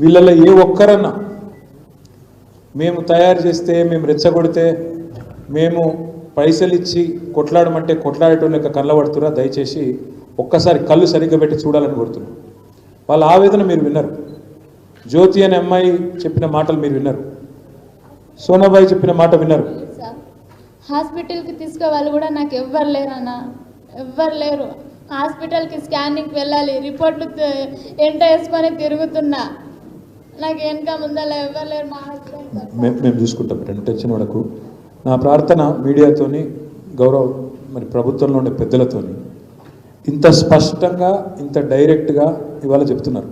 వీళ్ళలో ఏ ఒక్కరన్నా మేము తయారు చేస్తే మేము రెచ్చగొడితే మేము పైసలు ఇచ్చి కొట్లాడమంటే కొట్లాడటం లెక్క కళ్ళబడుతురా దయచేసి ఒక్కసారి కళ్ళు సరిగ్గా పెట్టి చూడాలని కోరుతున్నాం. వాళ్ళ ఆవేదన మీరు విన్నారు. జ్యోతి అనే అమ్మాయి చెప్పిన మాటలు మీరు విన్నారు. సోనాబాయి చెప్పిన మాట విన్నారు. హాస్పిటల్కి తీసుకోవాలి కూడా నాకు ఎవ్వరు లేరన్న. ఎవ్వరు లేరు. హాస్పిటల్కి స్కానింగ్కి వెళ్ళాలి. రిపోర్ట్లు ఎంట వేసుకొని తిరుగుతున్నా. నాకు వెనక ముందర లేరు మా హస్బెండ్ మేము చూసుకుంటాం రెండు టెన్షన్ వరకు నా ప్రార్థన మీడియాతోని గౌరవ మరి ప్రభుత్వంలో ఉండే పెద్దలతోని ఇంత స్పష్టంగా ఇంత డైరెక్ట్గా ఇవాళ చెప్తున్నారు.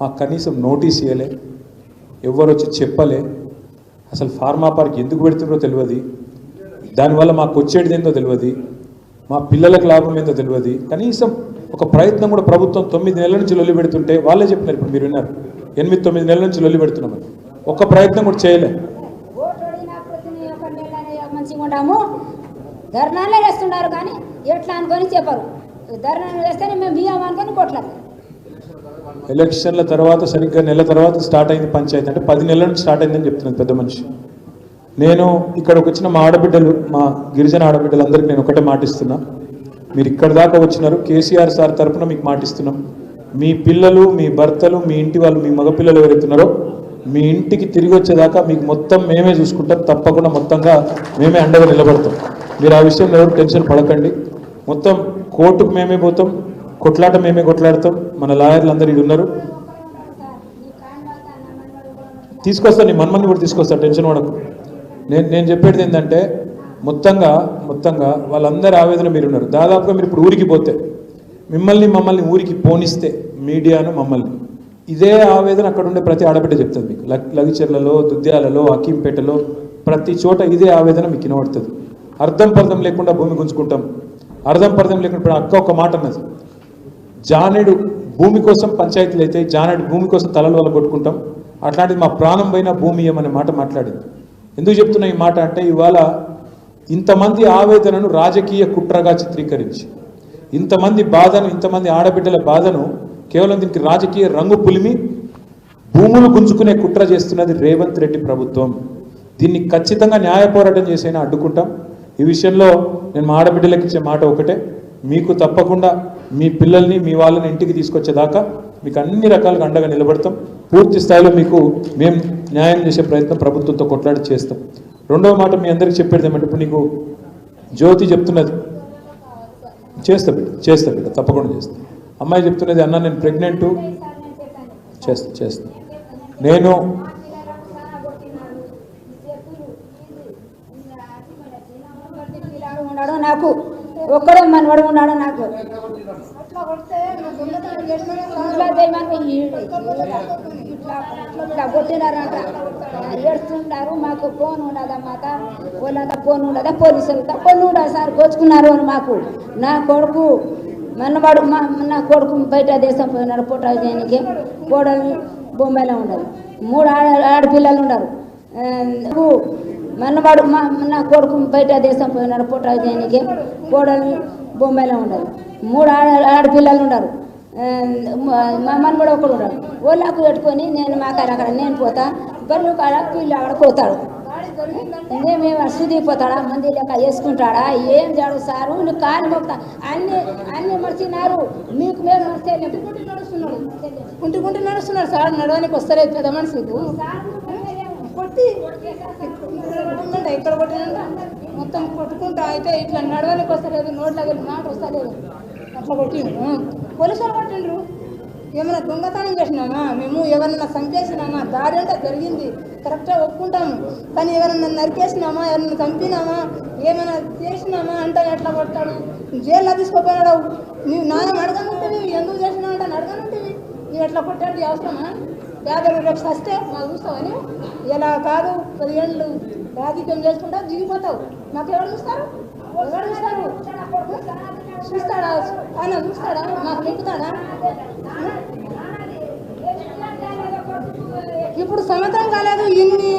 మాకు కనీసం నోటీస్ ఇవ్వలే ఎవరు వచ్చి చెప్పలే అసలు ఫార్మా పార్క్ ఎందుకు పెడుతున్నారో తెలియదు. దానివల్ల మాకు వచ్చేది ఏందో తెలియదు. మా పిల్లలకు లాభం ఏందో తెలియదు. కనీసం ఒక ప్రయత్నం కూడా ప్రభుత్వం తొమ్మిది నెలల నుంచి లొల్లి పెడుతుంటే వాళ్ళే చెప్పినారు ఇప్పుడు మీరు విన్నారు. ఎనిమిది తొమ్మిది నెలల నుంచి లొల్లి పెడుతున్నామని ఒక్క ప్రయత్నం కూడా చేయలే. మంచిగా ఉంటాము. ధర్నాలే వేస్తున్నారు కానీ ఎట్లా అనుకొని చెప్పరు. ధర్నాలు వేస్తేనే మేము బియ్యం అనుకొని కొట్లాడు ఎలక్షన్ల తర్వాత సరిగ్గా నెల తర్వాత స్టార్ట్ అయింది పంచాయతీ. అంటే పది నెలల నుంచి స్టార్ట్ అయిందని చెప్తున్నాను పెద్ద మనిషి. నేను ఇక్కడికి వచ్చిన మా ఆడబిడ్డలు మా గిరిజన ఆడబిడ్డలందరికీ నేను ఒకటే మాటిస్తున్నా మీరు ఇక్కడ దాకా వచ్చినారు కేసీఆర్ సార్ తరపున మీకు మాటిస్తున్నాం మీ పిల్లలు మీ భర్తలు మీ ఇంటి వాళ్ళు మీ మగపిల్లలు ఎవరైతున్నారో మీ ఇంటికి తిరిగి వచ్చేదాకా మీకు మొత్తం మేమే చూసుకుంటాం. తప్పకుండా మొత్తంగా మేమే అండగా నిలబడతాం. మీరు ఆ విషయంలో ఎవరు టెన్షన్ పడకండి. మొత్తం కోర్టుకు మేమే పోతాం కొట్లాట మేమే కొట్లాడతాం. మన లాయర్లు అందరూ ఇడు ఉన్నారు. తీసుకొస్తా నీ మన్మని కూడా తీసుకొస్తా టెన్షన్ పడకు. నేను నేను చెప్పేది ఏంటంటే మొత్తంగా మొత్తంగా వాళ్ళందరి ఆవేదన మీరు ఉన్నారు దాదాపుగా మీరు ఇప్పుడు ఊరికి పోతే మిమ్మల్ని మమ్మల్ని ఊరికి పోనిస్తే మీడియాను మమ్మల్ని. ఇదే ఆవేదన అక్కడ ఉండే ప్రతి ఆడబిడ్డ చెప్తుంది మీకు. లగ్- లగిచెర్లలో దుద్యాలలో అకీంపేటలో ప్రతి చోట ఇదే ఆవేదన మీకు వినబడుతుంది. అర్థం పర్థం లేకుండా భూమి గుంజుకుంటాం. అర్థం పర్థం లేకుండా ఇప్పుడు అక్క ఒక మాట అన్నది. జానెడు భూమి కోసం పంచాయతీలు అయితే జానెడు భూమి కోసం తలలు వల్ల కొట్టుకుంటాం అట్లాంటిది మా ప్రాణం పైన భూమి ఏమనే మాట మాట్లాడింది. ఎందుకు చెప్తున్నా ఈ మాట అంటే ఇవాళ ఇంతమంది ఆవేదనను రాజకీయ కుట్రగా చిత్రీకరించి ఇంతమంది బాధను ఇంతమంది ఆడబిడ్డల బాధను కేవలం దీనికి రాజకీయ రంగు పులిమి భూములు గుంజుకునే కుట్ర చేస్తున్నది రేవంత్ రెడ్డి ప్రభుత్వం. దీన్ని ఖచ్చితంగా న్యాయ పోరాటం చేసైనా అడ్డుకుంటాం? ఈ విషయంలో నేను మా ఆడబిడ్డలకు ఇచ్చే మాట ఒకటే. మీకు తప్పకుండా మీ పిల్లల్ని మీ వాళ్ళని ఇంటికి తీసుకొచ్చేదాకా మీకు అన్ని రకాలుగా అండగా నిలబడతాం. పూర్తి స్థాయిలో మీకు మేము న్యాయం చేసే ప్రయత్నం ప్రభుత్వంతో కొట్లాడి చేస్తాం. రెండవ మాట మీ అందరికీ చెప్పేది ఏమంటే ఇప్పుడు నీకు జ్యోతి చెప్తున్నది. చేస్తా బిడ్డ చేస్తా బిడ్డ తప్పకుండా చేస్తా. అమ్మాయి చెప్తున్నది అన్న నేను ప్రెగ్నెంట్. చేస్తా చేస్తా. నేను నాకు ఒక్కడే మనవాడు ఉన్నాడు నాకు. ఇట్లా చేయమని ఇట్లా కొట్టినారంట ఏడుస్తున్నారు మాకు ఫోన్ ఉండదా మాత వాళ్ళంతా ఫోన్ ఉండదా? పోలీసులతో ఫోన్ ఉండదు? సార్ కోచుకున్నారు అని మాకు. నా కొడుకు మనవాడు మా నా కొడుకు బయట దేశం పోయినాడు ఫోటో చేయడానికి కోడలు బొంబాయిలో ఉండదు. మూడు ఆడ ఆడపిల్లలు ఉన్నారు. మనవాడు మా నా కొడుకు బయట దేశం పోయినాడు ఫోటో చేయడానికి కోడలు బొంబాయిలో ఉండదు. మూడు ఆడ ఆడపిల్లలు ఉన్నారు. మనమడు మా ఒకడు ఉన్నాడు. ఓళ్ళకు పెట్టుకొని నేను మా కాడ అక్కడ నేను పోతా బరువు కాడ పిల్లి అక్కడ పోతాడు మేమేమో సుదిగిపోతాడా మంది లెక్క వేసుకుంటాడా ఏం జాడు సారు? నువ్వు కాలు మొక్తా అన్ని అన్ని మర్చినారు. మీకు మేము మర్చేయలేము కుంటి కుంటి నడుస్తున్నాడు సార్. నడవడానికి వస్తలేదు పెద్ద మనిషికి కొట్టి. ఇక్కడ కొట్టినంట మొత్తం కొట్టుకుంటా అయితే ఇట్లా నడవడానికి వస్తలేదు. నోట్ల మాట వస్తలేదు. అట్లా కొట్టిండ్రు పోలీసు కొట్టిండ్రు ఏమైనా దొంగతనం చేసినామా? మేము ఎవరన్నా చంపేసినామా దారి అంతా జరిగింది. కరెక్ట్గా ఒప్పుకుంటాము. కానీ ఎవరన్నా నరికేసినామా? ఎవరన్నా చంపినామా? ఏమైనా చేసినామా అంటే ఎట్లా కొట్టాడు జైల్లో తీసుకోపోయాడు నువ్వు నాన్న అడగనుంటివి ఎందుకు చేసినావు అంటే అడగనుంటివి నువ్వు ఎట్లా కొట్టాడు అవసరమా? యాభై రేపు వస్తే మాకు చూస్తావని ఇలా కాదు? పదిహేళ్ళు రాజకీయం చేసుకుంటా దిగిపోతావు. మాకు ఎవరు చూస్తారు? ఎవరు చూస్తారు? చూస్తాడా? ఆయన చూస్తాడా? మాకు నింపుతాడా ఇప్పుడు సంవత్సరం కాలేదు ఇన్ని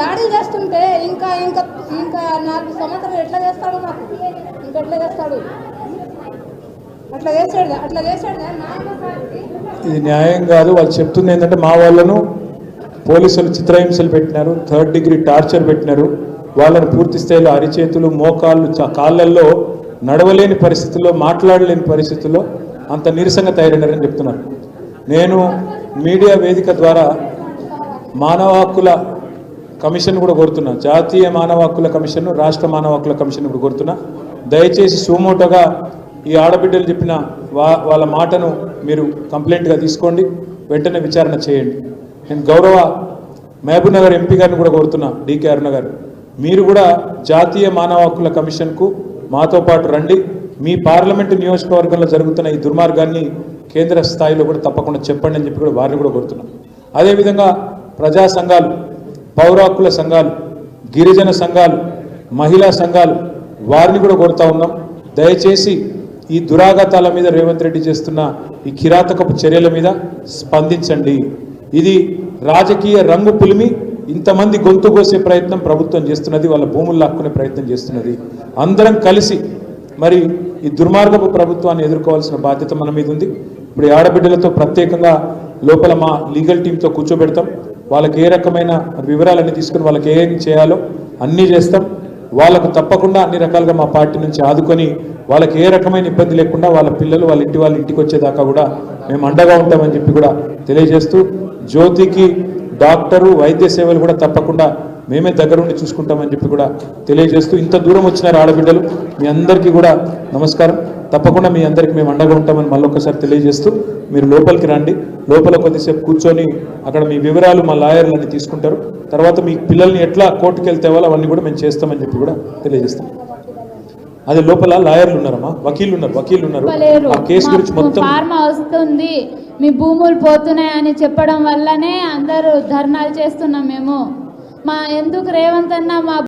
దాడులు చేస్తుంటే ఇంకా ఇంకా ఇంకా నాలుగు సంవత్సరం ఎట్లా చేస్తాడు మాకు? ఇంకా ఎట్లా చేస్తాడు? అట్లా చేసాడు అట్లా చేసాడు ఇది న్యాయం కాదు వాళ్ళు చెప్తుంది ఏంటంటే మా వాళ్ళను పోలీసులు చిత్రహింసలు పెట్టినారు థర్డ్ డిగ్రీ టార్చర్ పెట్టినారు. వాళ్ళని పూర్తి స్థాయిలో అరిచేతులు మోకాళ్ళు కాళ్ళల్లో నడవలేని పరిస్థితుల్లో మాట్లాడలేని పరిస్థితుల్లో అంత నీరసంగా తయారైనారని చెప్తున్నారు. నేను మీడియా వేదిక ద్వారా మానవ హక్కుల కమిషన్ కూడా కోరుతున్నా. జాతీయ మానవ హక్కుల కమిషన్ రాష్ట్ర మానవ హక్కుల కమిషన్ కూడా కోరుతున్నా. దయచేసి సుమోటోగా ఈ ఆడబిడ్డలు చెప్పిన వా వాళ్ళ మాటను మీరు కంప్లైంట్గా తీసుకోండి వెంటనే విచారణ చేయండి. నేను గౌరవ మహబూబ్ నగర్ ఎంపీ గారిని కూడా కోరుతున్నా డికే అరుణ గారు. మీరు కూడా జాతీయ మానవ హక్కుల కమిషన్కు మాతో పాటు రండి. మీ పార్లమెంటు నియోజకవర్గంలో జరుగుతున్న ఈ దుర్మార్గాన్ని కేంద్ర స్థాయిలో కూడా తప్పకుండా చెప్పండి అని చెప్పి కూడా వారిని కూడా కోరుతున్నాం. అదేవిధంగా ప్రజా సంఘాలు పౌరాకుల సంఘాలు గిరిజన సంఘాలు మహిళా సంఘాలు వారిని కూడా కోరుతా ఉన్నాం. దయచేసి ఈ దురాఘాతాల మీద రేవంత్ రెడ్డి చేస్తున్న ఈ కిరాతకపు చర్యల మీద స్పందించండి. ఇది రాజకీయ రంగు పులిమి ఇంతమంది గొంతు కోసే ప్రయత్నం ప్రభుత్వం చేస్తున్నది వాళ్ళ భూములు లాక్కునే ప్రయత్నం చేస్తున్నది. అందరం కలిసి మరి ఈ దుర్మార్గపు ప్రభుత్వాన్ని ఎదుర్కోవాల్సిన బాధ్యత మన మీద ఉంది. ఇప్పుడు ఈ ఆడబిడ్డలతో ప్రత్యేకంగా లోపల మా లీగల్ టీంతో కూర్చోబెడతాం. వాళ్ళకి ఏ రకమైన వివరాలన్నీ తీసుకుని వాళ్ళకి ఏం చేయాలో అన్నీ చేస్తాం. వాళ్ళకు తప్పకుండా అన్ని రకాలుగా మా పార్టీ నుంచి ఆదుకొని వాళ్ళకి ఏ రకమైన ఇబ్బంది లేకుండా వాళ్ళ పిల్లలు వాళ్ళ ఇంటి వాళ్ళ ఇంటికి వచ్చేదాకా కూడా మేము అండగా ఉంటామని చెప్పి కూడా తెలియజేస్తూ జ్యోతికి డాక్టరు వైద్య సేవలు కూడా తప్పకుండా మేమే దగ్గరుండి చూసుకుంటామని చెప్పి కూడా తెలియజేస్తూ ఇంత దూరం వచ్చినారు ఆడబిడ్డలు. మీ అందరికీ కూడా నమస్కారం. తప్పకుండా మీ అందరికీ మేము అండగా ఉంటామని మళ్ళొకసారి తెలియజేస్తూ మీరు లోపలికి రండి. లోపల కొద్దిసేపు కూర్చొని అక్కడ మీ వివరాలు మా లాయర్లన్నీ తీసుకుంటారు. తర్వాత మీ పిల్లల్ని ఎట్లా కోర్టుకు వెళ్తే వాళ్ళు అవన్నీ కూడా మేము చేస్తామని చెప్పి కూడా తెలియజేస్తాం. అదే లోపల లాయర్లు ఉన్నారమ్మా వకీళ్ళు ఉన్నారు వకీళ్ళు ఉన్నారు. ఆ కేసు గురించి మొత్తం ఫార్మా వస్తుంది. మీ భూములు పోతున్నాయని చెప్పడం వల్లనే అందరూ ధర్నాలు చేస్తున్నాం మేము. మా ఎందుకు రేవంత్ అన్న మా